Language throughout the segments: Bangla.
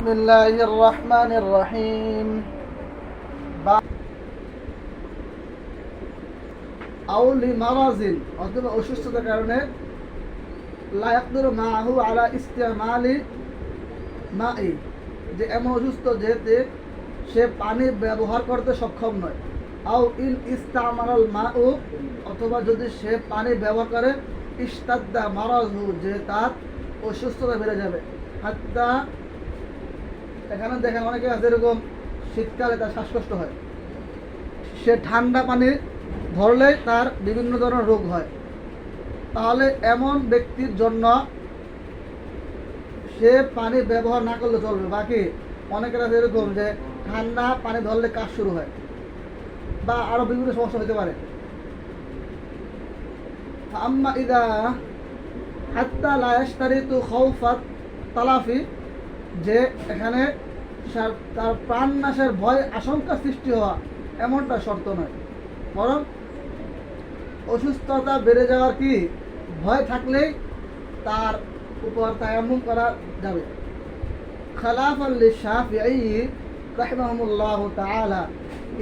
بسم الله الرحمن الرحيم বা- আউলি মারাজিন অথবা অসুস্থতার কারণে লায়াকদুর মাহু আলা ইস্তেমালি মাই যে এমন অসুস্থ যেতে সে পানি ব্যবহার করতে সক্ষম নয় আও ইন ইস্তামাল মাউ অথবা যদি সে পানি ব্যবহার করে ইস্তাদ্দা মারাজু যে তার অসুস্থতা বেড়ে যাবে হাত্তা এখানে দেখেন অনেকে আছে এরকম শীতকালে তার শ্বাসকষ্ট হয়। সে ঠান্ডা পানি ধরলে তার বিভিন্ন ধরনের রোগ হয়। তাহলে এমন ব্যক্তির জন্য সে পানি ব্যবহার না করলে চলবে। বাকি অনেকের আছে এরকম যে ঠান্ডা পানি ধরলে কাজ শুরু হয় বা আরও বিভিন্ন সমস্যা হতে পারে। আম্মা ইদা হাত্তা লায়াস্তারিতু খাউফাত তালাফি যে এখানে তার প্রাণ নাশের ভয়, আশঙ্কা সৃষ্টি হওয়া এমনটা শর্ত নয়। বরং অসুস্থতা বেড়ে যাওয়ার কি ভয় থাকলেই তার উপর তায়ামুম করা যাবে। খালাফ আল্লি শাহি রহমাহুল্লাহ তালা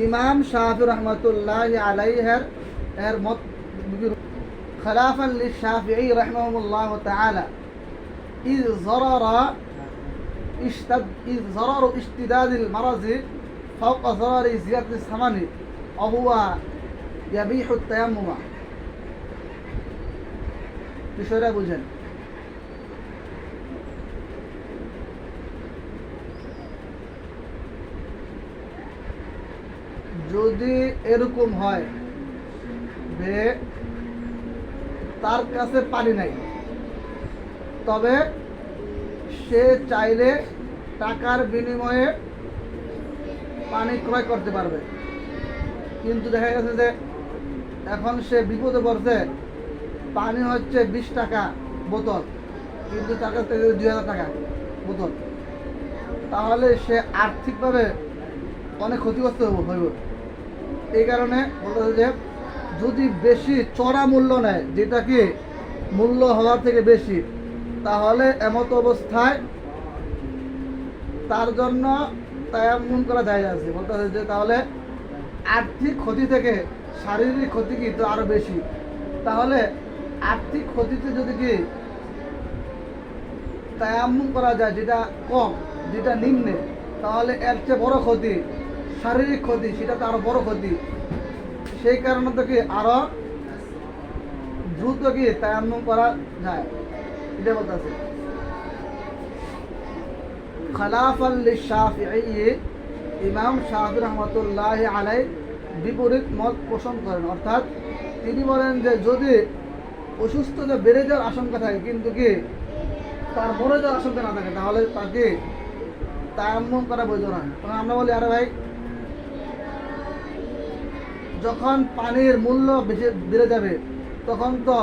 ইমাম শাহ রহমতুল্লাহ আলাইহের, এর মত খালাফ আল্লি শাহি রহমাহুল্লাহ তালা ইজ জরারা ضرر اشتداد المرض فوق ضرر زيادة الثمن وهو يبيح التيمم বিষয়টা বুঝেন যদি এরকম হয় যে তার কাছে পানি নাই তবে সে চাইলে টাকার বিনিময়ে পানি ক্রয় করতে পারবে। কিন্তু দেখা গেছে যে এখন সে বিপদে পড়ছে। পানি হচ্ছে বিশ টাকা বোতল। কিন্তু তার কাছ থেকে দুই হাজার টাকা বোতল। তাহলে সে আর্থিকভাবে অনেক ক্ষতিগ্রস্ত হইব। এই কারণে বলতে যে যদি বেশি চড়া মূল্য নেয়, যেটা কি মূল্য হওয়ার থেকে বেশি তাহলে এমত অবস্থায় তার জন্য তায়াম্মুন করা যায় আছে বলতে যে তাহলে আর্থিক ক্ষতি থেকে, শারীরিক ক্ষতি কি? তো আরও বেশি। তাহলে আর্থিক ক্ষতিতে যদি কি তায়াম্মুন করা যায়, যেটা কম, যেটা নিম্নে, তাহলে এর চেয়ে বড় ক্ষতি, শারীরিক ক্ষতি, সেটা তো আরও বড় ক্ষতি। সেই কারণে তো কি আরও দ্রুত কি তায়াম্মুম করা যায়? এটা বলতেছে খালাফাল শাফিঈ ইমাম রহমতুল্লাহ আলাই বিপরীত মত পোষণ করেন। অর্থাৎ তিনি বলেন যে, যদি অসুস্থতা বেড়ে যাওয়ার আশঙ্কা থাকে, কিন্তু কি তার মরে যাওয়ার আশঙ্কা না থাকে, তাহলে তাকে তায়াম্মুম করা বৈধ নয়। তখন আমরা বলি, আরে ভাই, যখন পানির মূল্য বেড়ে যাবে, তখন তো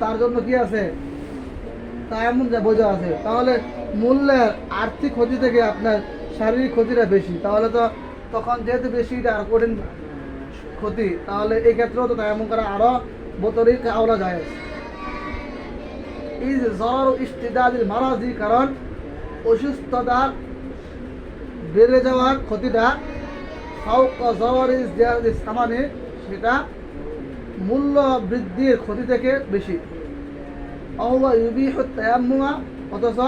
তার জন্য কি আছে তায়ামুন যা বোঝা আছে। তাহলে মূল্যের আর্থিক ক্ষতি থেকে আপনার শারীরিক ক্ষতিটা বেশি। তাহলে তো তখন যেহেতু বেশি, এটা আর কঠিন ক্ষতি। তাহলে এই ক্ষেত্রেও তো তায়ামুন করা আরও বোতরিক আওলা যায় ইজ জরার ইস্তিদাদিল মারাজি, কারণ অসুস্থতা বেড়ে যাওয়ার ক্ষতিটা সামানে সেটা মূল্য বৃদ্ধির ক্ষতি থেকে বেশি। অথবা ইউবি তায়াম্মুয়া অথচ